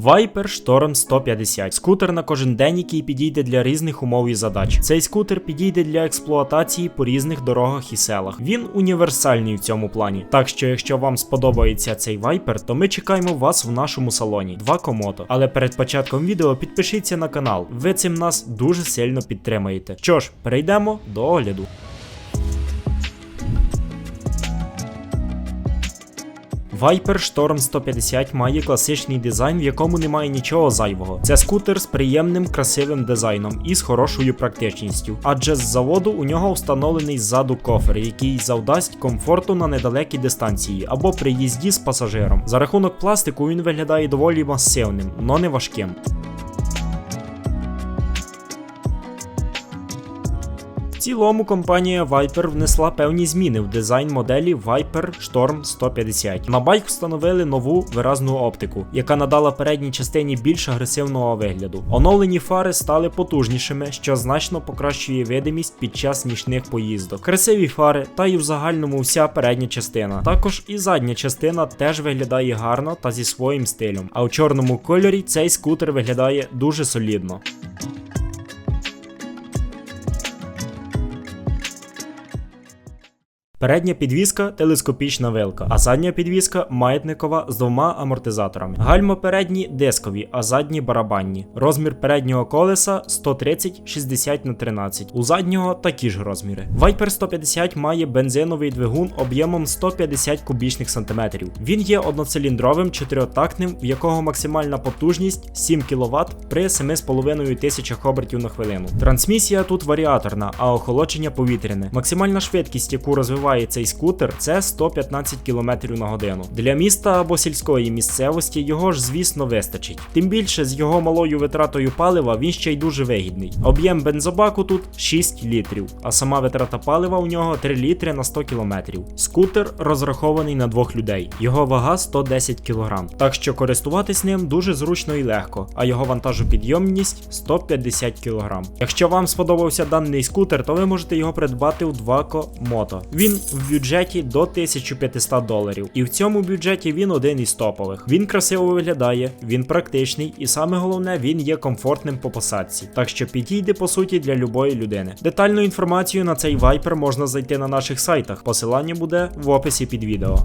Viper Storm 150 скутер на кожен день, який підійде для різних умов і задач. Цей скутер підійде для експлуатації по різних дорогах і селах. Він універсальний в цьому плані. Так що, якщо вам сподобається цей Viper, то ми чекаємо вас в нашому салоні. Два комото. Але перед початком відео підпишіться на канал. Ви цим нас дуже сильно підтримаєте. Що ж, перейдемо до огляду. Viper Storm 150 має класичний дизайн, в якому немає нічого зайвого. Це скутер з приємним красивим дизайном і з хорошою практичністю, адже з заводу у нього встановлений ззаду кофер, який завдасть комфорту на недалекій дистанції або при їзді з пасажиром. За рахунок пластику він виглядає доволі масивним, но не важким. Цілому компанія Viper внесла певні зміни в дизайн моделі Viper Storm 150. На байк встановили нову виразну оптику, яка надала передній частині більш агресивного вигляду. Оновлені фари стали потужнішими, що значно покращує видимість під час нічних поїздок. Красиві фари, та й в загальному вся передня частина. Також і задня частина теж виглядає гарно та зі своїм стилем. А у чорному кольорі цей скутер виглядає дуже солідно. Передня підвіска телескопічна вилка, а задня підвіска маятникова з двома амортизаторами. Гальма передні дискові, а задні барабанні. Розмір переднього колеса 130-60 на 13. У заднього такі ж розміри. Viper 150 має бензиновий двигун об'ємом 150 кубічних сантиметрів. Він є одноциліндровим чотирьохтактним, в якого максимальна потужність 7 кВт при 7,5 тисячах обертів на хвилину. Трансмісія тут варіаторна, а охолодження повітряне. Максимальна швидкість, яку розвиває цей скутер, це 115 км на годину. Для міста або сільської місцевості його ж, звісно, вистачить. Тим більше з його малою витратою палива він ще й дуже вигідний. Об'єм бензобаку тут 6 літрів, а сама витрата палива у нього 3 літри на 100 км. Скутер розрахований на двох людей. Його вага 110 кг. Так що користуватись ним дуже зручно і легко, а його вантажопідйомність 150 кг. Якщо вам сподобався даний скутер, то ви можете його придбати у Двако Мото. Він в бюджеті до 1500 доларів, і в цьому бюджеті він один із топових. Він красиво виглядає, він практичний, і саме головне, він є комфортним по посадці, так що підійде по суті для любої людини. Детальну інформацію на цей вайпер можна зайти на наших сайтах. Посилання буде в описі під відео.